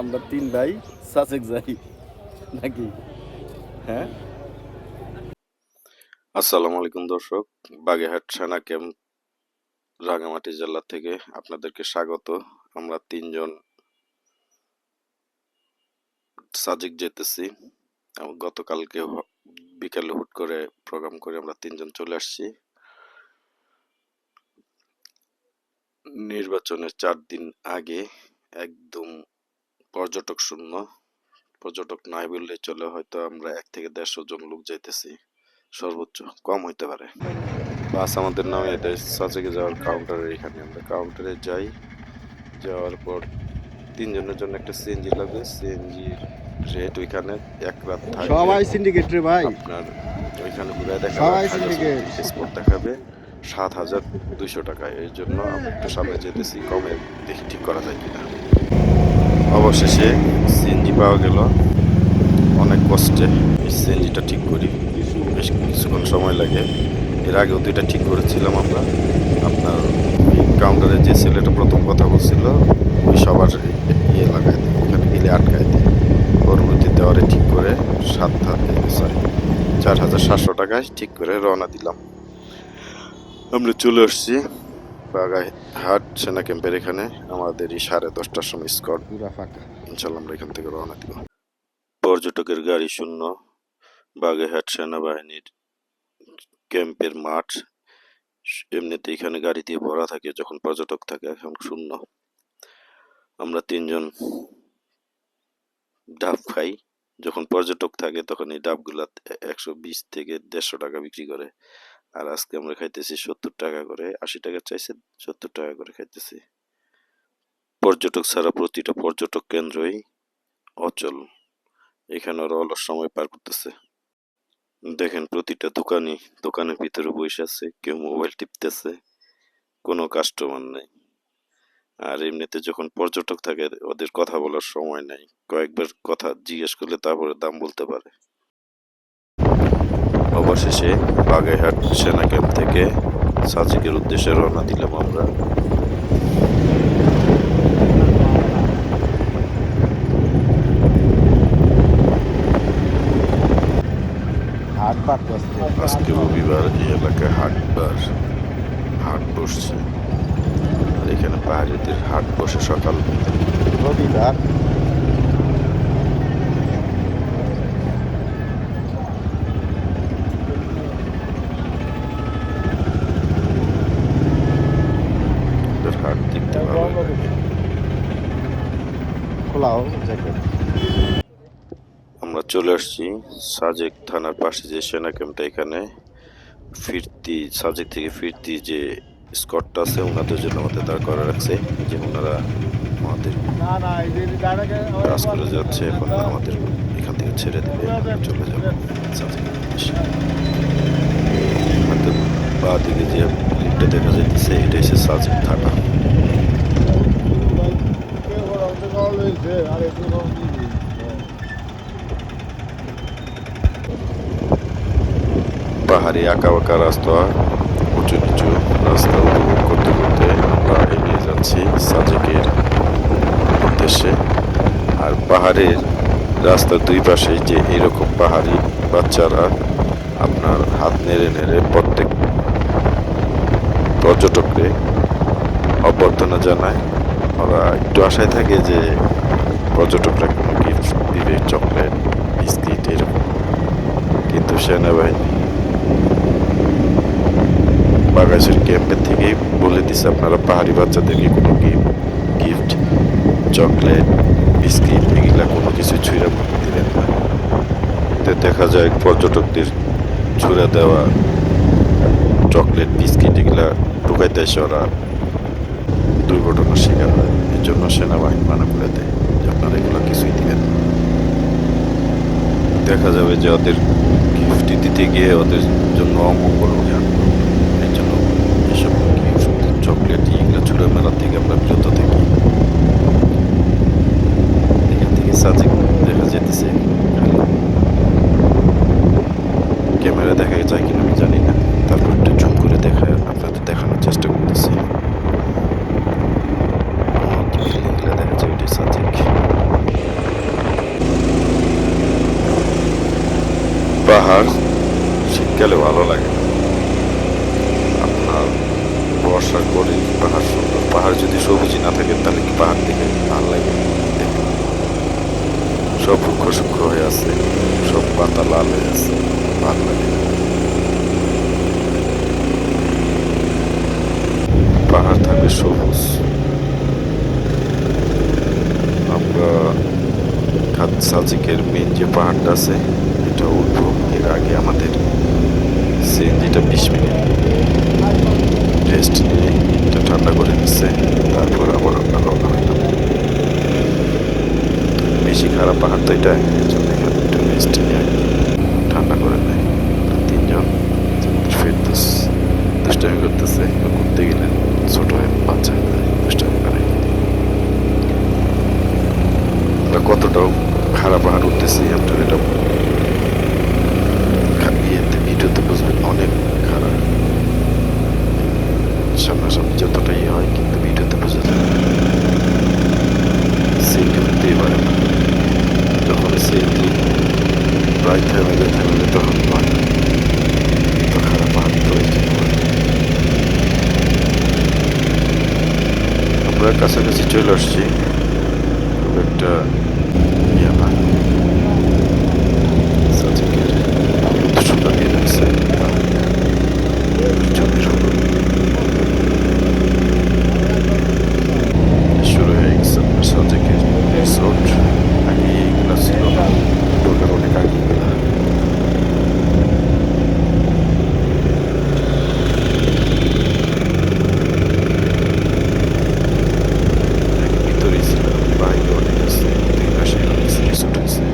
আমরা তিন ভাই, সাসেক যাই। নাকি? হ্যাঁ? আসসালামু আলাইকুম দর্শক, বাগেরহাট সেনা ক্যাম্প রাঙামাটি জেলা থেকে আপনাদেরকে স্বাগত। আমরা তিনজন সাজিক যেতেছি। গতকালকে বিকালে হুট করে প্রোগ্রাম করে আমরা তিনজন চলে আসছি। নির্বাচনের চার দিন আগে একদম পর্যটক শূন্য পর্যটক নাই বললে চলে হয়তো আমরা এক থেকে দেড়শো জন লোক যাইতেছি। সর্বোচ্চ কম হইতে পারে। বাস আমাদের নামে এটা সাজেকে যাওয়ার কাউন্টারে এখানে। আমরা কাউন্টারে যাই। যাওয়ার পর তিনজনের জন্য একটা সিএনজি লাগবে। সিএনজি রেট ওইখানে এক রাত থাকবে। সবাই সিন্ডিকেট রে ভাই। আপনার ওইখানে ঘুরে দেখা সবাই syndicate। স্পট দেখাবে। সাত হাজার দুইশো টাকা। এর জন্য আমরা একটু সামনে যেতেছি। কমে দেখি ঠিক করা যায় কিনা। অবশেষে সিএনজি পাওয়া গেল। অনেক কষ্টে সিএনজিটা ঠিক করি। বেশ কিছুক্ষণ সময় লাগে। এর আগেও দুইটা ঠিক করেছিলাম আমরা। আপনার কাউন্টারে যে ছেলেটা প্রথম কথা বলছিল, ওই সবার ইয়ে লাগাই দেয়, ওখানে গেলে আটকায় দেয়। পরবর্তীতে ওরে ঠিক করে সাত সরি চার হাজার সাতশো টাকায় ঠিক করে রওনা দিলাম। আমরা চলে আসছি বাগাই হাট সেনা ক্যাম্পের এখানে আমাদের এই সাড়ে দশটার সময় স্কট ইনশাল্লাহ আমরা এখান থেকে রওনা দিব। পর্যটকের গাড়ি শূন্য। বাগেরহাট সেনাবাহিনীর ক্যাম্পের মাঠ। এমনিতে এখানে গাড়ি দিয়ে ভরা থাকে যখন পর্যটক থাকে এখন শূন্য। আমরা তিনজন ডাব খাই। যখন পর্যটক থাকে তখন এই ডাবগুলা একশো বিশ থেকে দেড়শো টাকা বিক্রি করে। আর আজকে আমরা খাইতেছি সত্তর টাকা করে, আশি টাকা চাইছে, সত্তর টাকা করে খাইতেছি। পর্যটক ছাড়া প্রতিটা পর্যটক কেন্দ্রই অচল। এখানে ওরা অলস সময় পার করতেছে। দেখেন প্রতিটা দোকানই, দোকানের ভিতরে বসে আছে, কেউ মোবাইল টিপতেছে, কোনো কাস্টমার নেই। আর এমনিতে যখন পর্যটক থাকে, ওদের কথা বলার সময় নেই। কয়েকবার কথা জিজ্ঞেস করলে তারপরে দাম বলতে পারে। অবশেষে বাগেরহাট সেনা ক্যাম্প থেকে সাজিকের উদ্দেশ্যে রওনা দিলাম আমরা। আজকে রবিবার এই এলাকায় হাটবার হাট বসছে। আর এখানে পাহাড়িদের হাট বসে সকাল। রবিবার ওদের হাট দেখতে ভালো লাগে খোলাও জ্যাকেট আমরা আসছি। সাজেক থানার পাশে যে সেনা ক্যাম্পটা এখানে। ফিরতি, সাজেক থেকে ফিরতি যে স্কটটা আছে, ওনাদের জন্য আমাদের দাঁড় করা রাখছে যে ওনারা আমাদের কাজ করে যাচ্ছে, এখন আমাদের এখান থেকে ছেড়ে দেবে চলে যাব হাতের বা দিকে যে লিফটটা দেখা যাইতেছে, এটা এসে সাজেক থানা। পাহাড়ি আঁকা বাঁকা রাস্তা উঁচু নিচু রাস্তা উপভোগ করতে করতে আমরা এগিয়ে যাচ্ছি সাজেকের উদ্দেশ্যে। আর পাহাড়ের রাস্তার দুই পাশে যে এরকম পাহাড়ি বাচ্চারা আপনার হাত নেড়ে নেড়ে প্রত্যেক পর্যটককে অভ্যর্থনা জানায়। ওরা একটু আশায় থাকে যে পর্যটকরা কোনো গিফট দিবে, চকলেট, বিস্কিট, এরকম। কিন্তু সেনাবাহিনী বাগাসের ক্যাম্পের থেকে বলে দিচ্ছে আপনারা পাহাড়ি বাচ্চাদেরকে কোনো গিফট চকলেট বিস্কিট এগুলা কোনো কিছু ছুঁড়ে দিলেন না। তো দেখা যায় পর্যটকদের ছুঁড়ে দেওয়া চকলেট বিস্কিট এগুলা ঢুকাইতে এসে ওরা দুর্ঘটনার শিকার হয়। এর জন্য সেনাবাহিনী মানা করে দেয় যে, আপনারা এগুলো কিছুই দিবেন। দেখা যাবে যে, ওদের গিফট দিতে গিয়ে ওদের জন্য অমঙ্গল হয়ে ভিডিও মেলার থেকে আমরা বিরত থাকি। এখান থেকে সাজিক দেখা যেতেছে ক্যামেরা দেখা যায় কিনা আমি জানি না। তারপর একটু জুম করে দেখা, আপনাদের দেখানোর চেষ্টা করতেছি। দেখা যায় সাজিক। পাহাড় শীতকালে ভালো লাগে বর্ষার পরে পাহাড় সুন্দর। পাহাড় যদি সবুজই না থাকে, তাহলে কি পাহাড় দেখে ভালো লাগে? সব রুক্ষ সূক্ষ্ম হয়ে আছে, সব পাতা লাল হয়ে আছে, ভালো লাগে। পাহাড় থাকবে সবুজ। আমরা সাজিকের মেন যে পাহাড়টা আছে, এটা উঠবো এর আগে আমাদের সিএনজিটা বিশ মিনিট। রেস্ট ঠান্ডা তারপর আবার আমরা রওনা বেশি খারাপ পাহাড় তো এটা ঠান্ডা করে দেয়। তিনজন করতেছে। ঘুরতে গেলে ছোট হয়ে বাচ্চা হয়ে যায়, দুষ্টামি করে। কতটাও খারাপ পাহাড় উঠতেছি আপনার এটা ভিডিওতে বুঝবেন। অনেক সামনাসামনি যতটা ইয়ে হয়, কিন্তু ভিডিওতে বোঝা যায় সিএনজি উঠতেই পারে না যখন সিএনজি প্রায় থেমে যায় থেমে যায়, তখন হয় না তো খারাপ জন্য হয়। আমরা কাছাকাছি চলে আসছি, খুব একটা ইয়ে না সাজিকের দুশো টাকা রাখছে ছবির উপর শুরু হয়ে গেছে আপনার সাজেকের রিসোর্ট আগে এইগুলো ছিল না ঢোকার অনেক আগে এগুলা আগে ভিতরেই ছিল বাইরে অনেক আছে দুই পাশে রিসোর্ট আছে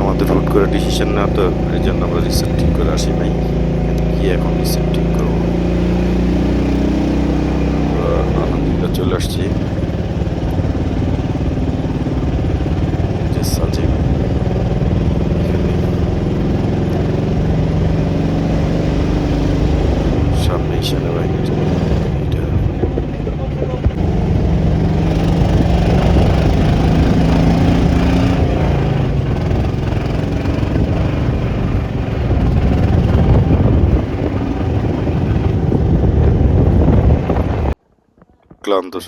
আমাদের হুট করে ডিসিশন না তো এই জন্য আমরা রিসেপ্ট ঠিক করে আসি নাই কি এখন রিসেপ্ট ঠিক করব আমরা আনন্দটা চলে আসছি এই যে সাজেক এখানে সামনেই সেনাবাহিনীর এটা ক্লান্ত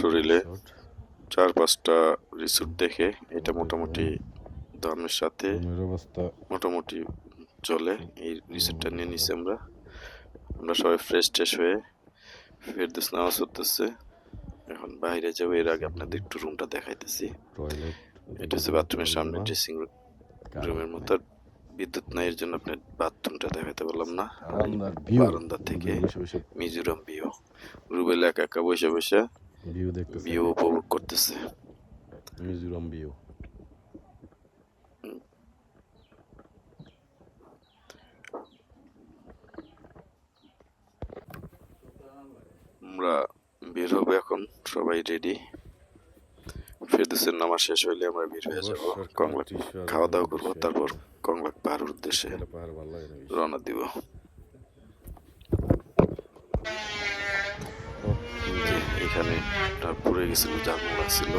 শরীরে চার পাঁচটা রিসোর্ট দেখে এটা মোটামুটি দামের সাথে মোটামুটি চলে। এই রিসোর্টটা নিয়ে নিছি আমরা। আমরা সবাই ফ্রেশ ট্রেশ হয়ে ফেরদোস নামাজ পড়তেছে। এখন বাইরে যাব এর আগে আপনাদের একটু রুমটা দেখাইতেছি। এটা হচ্ছে বাথরুমের সামনে ড্রেসিং রুমের মতো। বিদ্যুৎ নাই এর জন্য আপনার বাথরুমটা দেখাতে পারলাম না। বারান্দা থেকে মিজোরাম ভিউ রুবেল একা একা বসে বসে ভিউ উপভোগ করতেছে। মিজোরাম ভিউ আমরা বের হব এখন সবাই রেডি ফেরদৌসের নামাজ শেষ হইলে আমরা বের হয়ে যাব। কংলাক খাওয়া দাওয়া করব তারপর কংলাক পাহাড়ের উদ্দেশ্যে। রওনা দিব। এখানে পুড়ে গেছিল জানলা ছিল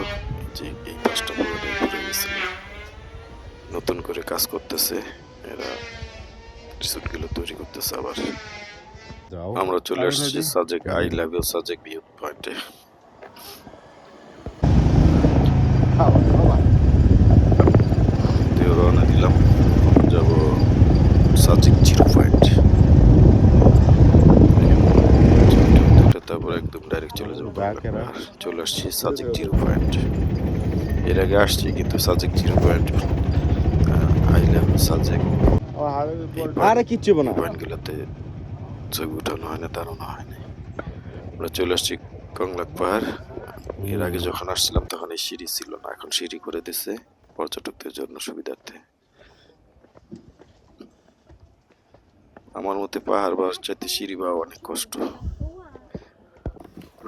যে এই পাঁচটা পুরোটাই গেছিল। নতুন করে কাজ করতেছে এরা রিসোর্টগুলো তৈরি করতেছে আবার। আমরা চলে আসছি Sajek I love you Sajek view পয়েন্টে। রওনা দিলাম যাব সাজেক জিরো পয়েন্ট। তারপর একদম ডাইরেক্ট চলে যাব চলে আসছি সাজেক জিরো পয়েন্ট। এর আগে আসছি কিন্তু Sajek zero point. I love Sajek. আরে কিচ্ছু না। পয়েন্টগুলোতে ছবি উঠানো হয় না দাঁড়ানো হয় না আমরা চলে আসছি কংলাক পাহাড়। এর আগে যখন আসছিলাম তখন এই সিঁড়ি ছিল না এখন সিঁড়ি করে দিছে পর্যটকদের জন্য সুবিধার্থে। আমার মতে পাহাড় বা চাইতে সিঁড়ি বা অনেক কষ্ট।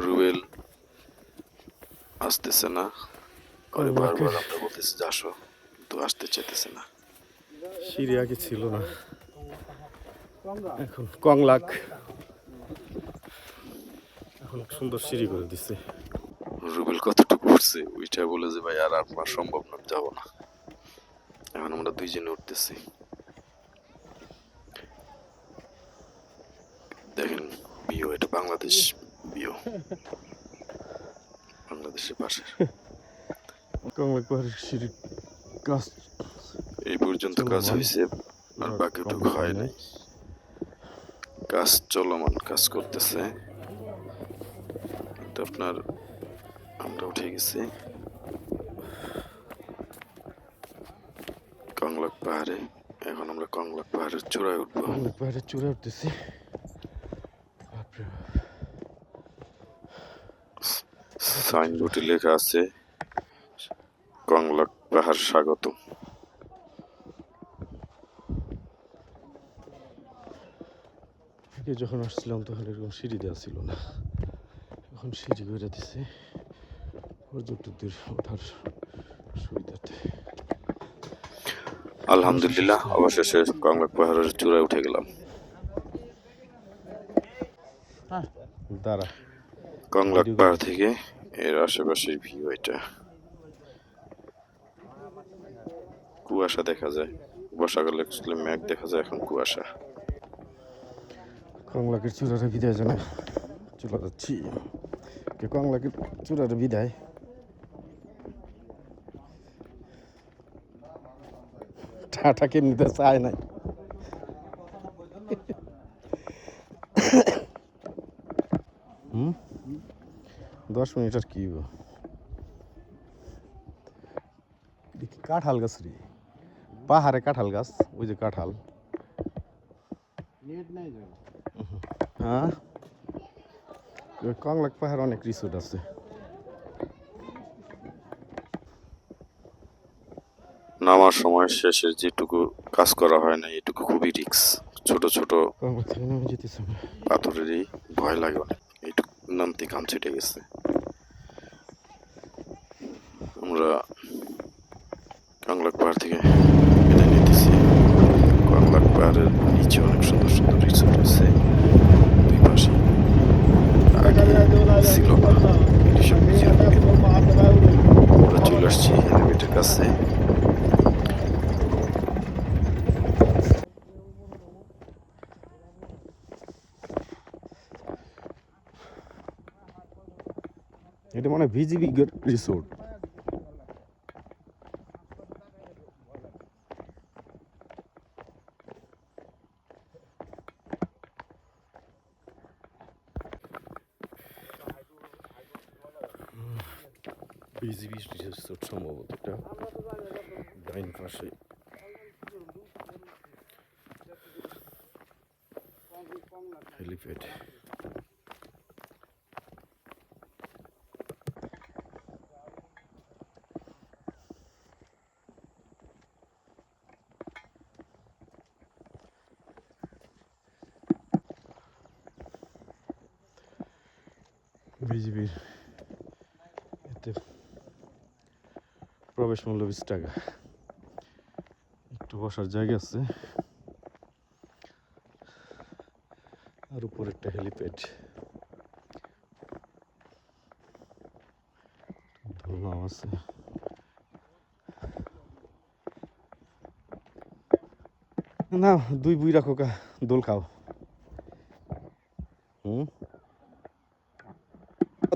রুবেল আসতেছে না। করে বারবার আমরা বলতেছি আসো কিন্তু আসতে চাইতেছে না। সিঁড়ি আগে ছিল না। এখন কংলাক। এখন সুন্দর সিঁড়ি করে দিচ্ছে রুবেল কতটুকু উঠছে ওইটা বলে যে ভাই আর আপনার সম্ভব না যাব না। এখন আমরা দুইজনে উঠতেছি। দেখেন বিও এটা বাংলাদেশ বিও। বাংলাদেশের পাশে কমলা পাহাড়ের সিঁড়ি গাছ এই পর্যন্ত কাজ হয়েছে আর বাকিটুকু হয় নাই। কাজ চলমান কাজ করতেছে। তো আপনার আমরা উঠে গেছি। কংলাক পাহাড়ে। এখন আমরা কংলাক পাহাড়ের চূড়ায় উঠবো। কমলা পাহাড়ের চূড়ায় উঠতেছি। সাইনবোর্ডে লেখা আছে কংলাক পাহাড় স্বাগত আগে যখন আসছিলাম তখন এরকম সিঁড়ি দেওয়া ছিল না। এখন সিঁড়ি করে দিছে। পর্যটকদের ওঠার সুবিধাতে। আলহামদুলিল্লাহ অবশেষে কংলাক পাহাড়ের চূড়ায় উঠে গেলাম। দাঁড়া। কংলাক পাহাড় থেকে এর আশেপাশের ভিউ এটা। কুয়াশা দেখা যায়। বর্ষাকালে মেঘ দেখা যায় এখন কুয়াশা। কংলাকের চূড়ারে বিদায় জানা চলে যাচ্ছি। কে কংলাকের চূড়ারে বিদায়? ঠাটা কেমনিতে চায় নাই। হুম? দশ মিনিট আর কি কাঁঠাল গাছ রে। পাহাড়ে কাঁঠাল গাছ, ওই যে কাঁঠাল। হ্যাঁ কংলাক পাহাড় অনেক রিসোর্ট আছে নামার সময় শেষের যেটুকু কাজ করা হয় না, এটুকু খুবই রিক্স ছোট ছোট পাথরেরই ভয় লাগে অনেক। এইটুকু নামতে ঘাম ছিটে গেছে। আমরা কাংলাক পাহাড় থেকে বিদায় নিতেছি কাংলাক পাহাড়ের নিচে অনেক সুন্দর সুন্দর রিসোর্ট আছে দুই পাশে আগে ছিল না এসব নিজের আমরা চলে আসছি হেলিমেটের কাছে এটা মানে ভিজিবি রিসোর্ট। বিজিবি রিসোর্ট সম্ভবত এটা। ডাইন পাশে। হেলিপ্যাড বিজিবির এতে প্রবেশ মূল্য বিশ টাকা। একটু বসার জায়গা আছে। আর উপরে একটা হেলিপ্যাড। ধোলাও আছে। না, দুই বুই রাখো কা, দোল খাও। হুম?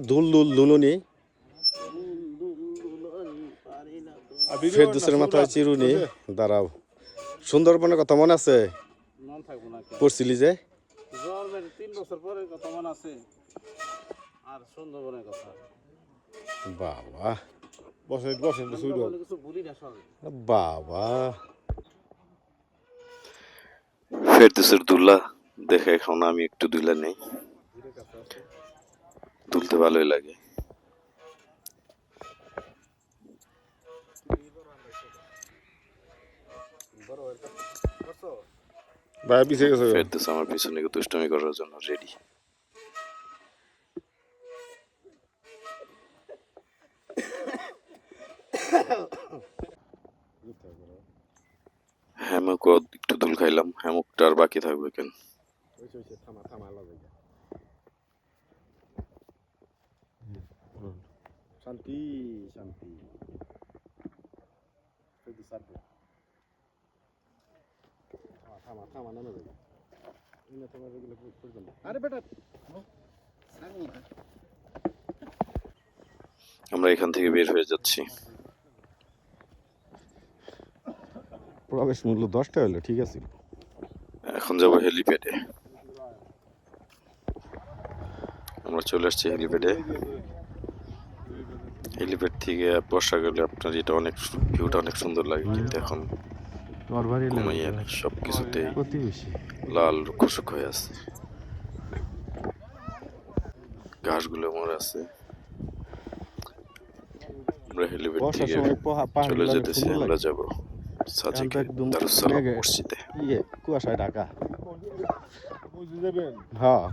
দোল দোল, দোলনি ফেরদুসের মাথায় চিরুনি। দাঁড়াও। সুন্দরবনের কথা মনে আছে? মন থাকব না পড়ছিলি যে? জন্মের তিন বছর পরে কথা মনে আছে। আর সুন্দরবনের কথা। বাবা। ফেরদুসের দুল্লা দেখে এখন আমি একটু দুলা নেই। তুলতে ভালোই লাগে। ভাই পিছিয়ে গেছে ফেরদুস আমার পিছনে দুষ্টমি করার জন্য রেডি হ্যামক একটু দুল খাইলাম হ্যামকটা আর বাকি থাকবে কেন? থামা থামা শান্তি শান্তি থামা থামা নামে যাবে। তোমার এগুলো করবেন আরে বেটা আমরা এখান থেকে বের হয়ে যাচ্ছি। প্রবেশ মূল্য দশটা হলো ঠিক আছে। এখন যাব হেলিপ্যাডে। আমরা চলে আসছি হেলিপ্যাডে। হেলিপ্যাড থেকে বর্ষা গেলে আপনার এটা অনেক ভিউটা অনেক সুন্দর লাগে কিন্তু এখন। নরবারি ঘুমাইয়ে সব কিছুতেই প্রতিবেশী। লাল খুশুক হয়ে আছে। ঘাসগুলো মরে আছে। আমরা বর্ষার থেকে চলে যেতেছি আমরা যাব সাজিকে দারুসালাম মসজিদে। ইয়ে কুয়াশায় ঢাকা। হ্যাঁ।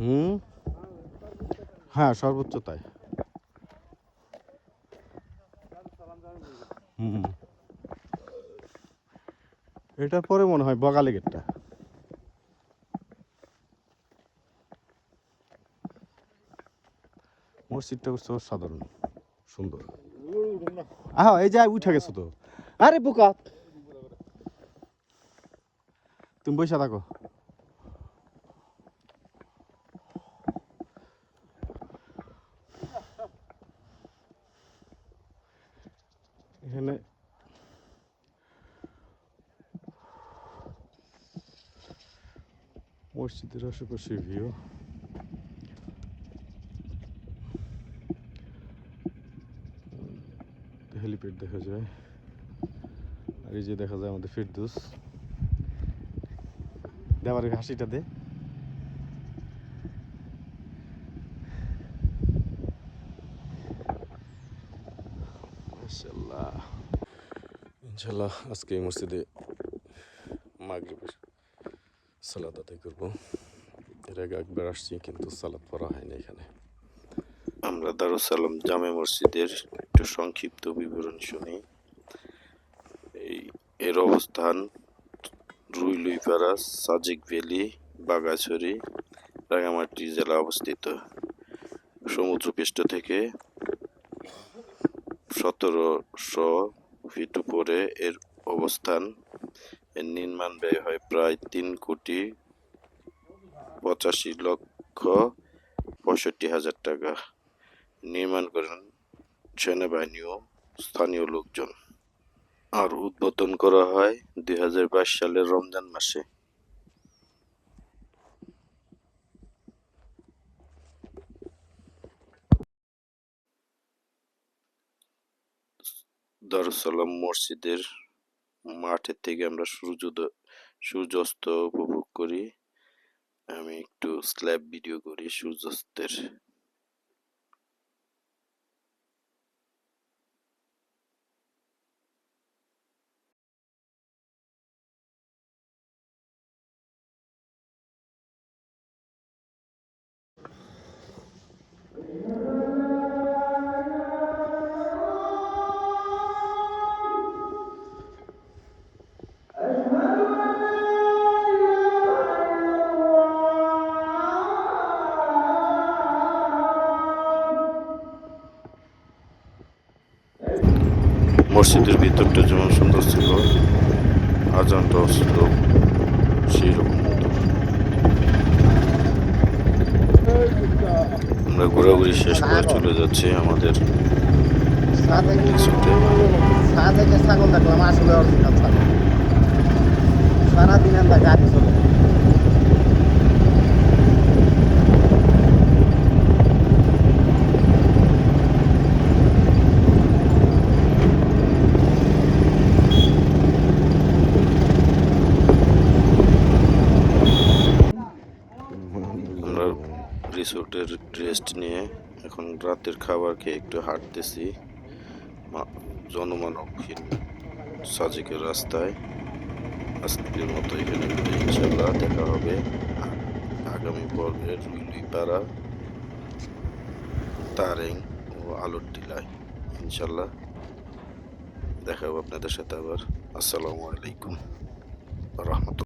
হুম? হ্যাঁ সর্বোচ্চ তাই। হুম। পরে মনে হয় বগালে গেটটা মসজিদটা হচ্ছে সাধারণ সুন্দর। আহ, এই যে উঠে গেছো তো? আরে বোকা! তুমি বসে থাকো এখানে মসজিদের আশেপাশে ভিউ হেলিপ্যাড দেখা যায়। আর এই যে দেখা যায় আমাদের ফিরদুস। দেওয়ার হাসিটা দে। ইনশাল্লাহ আজকে এই মসজিদে সালাদ আদায় করব। এর আগে একবার আসছি, কিন্তু সালাদ পড়া হয়নি এখানে। আমরা দারুসালাম জামে মসজিদের একটু সংক্ষিপ্ত বিবরণ শুনি। এই, এর অবস্থান রুইলুইপাড়া, সাজিক ভ্যালি, বাগাছড়ি রাঙামাটি জেলা অবস্থিত। সমুদ্রপৃষ্ঠ থেকে সতেরোশো ফিট উপরে এর অবস্থান এর নির্মাণ ব্যয় হয় প্রায় তিন কোটি পঁচাশি লক্ষ পঁয়ষট্টি হাজার টাকা। নির্মাণ করেন সেনাবাহিনী ও স্থানীয় লোকজন। আর উদ্বোধন করা হয় দুই হাজার বাইশ সালের রমজান মাসে। দারুসালাম মসজিদের মাঠের থেকে আমরা সূর্যোদয় সূর্যাস্ত উপভোগ করি। আমি একটু স্ল্যাব ভিডিও করি সূর্যাস্তের। মসজিদের ভিতরটা যেমন সুন্দর ছিল আজানটাও ছিল সেই রকম আমরা ঘোরাঘুরি শেষ করে চলে যাচ্ছি আমাদের সারাদিন গাড়ি চলে আমরা রিসোর্টের রেস্ট নিয়ে এখন রাতের খাবার খেয়ে একটু হাঁটতেছি। জনমানবহীন সাজিকের রাস্তায়। আজকের মতো এখানে ইনশাল্লাহ দেখা হবে আগামী পর্বে রুইলুইপাড়া, তারেং ও আলোর টিলায় ইনশাল্লাহ দেখা হবে আপনাদের সাথে আবার। আসসালামু আলাইকুম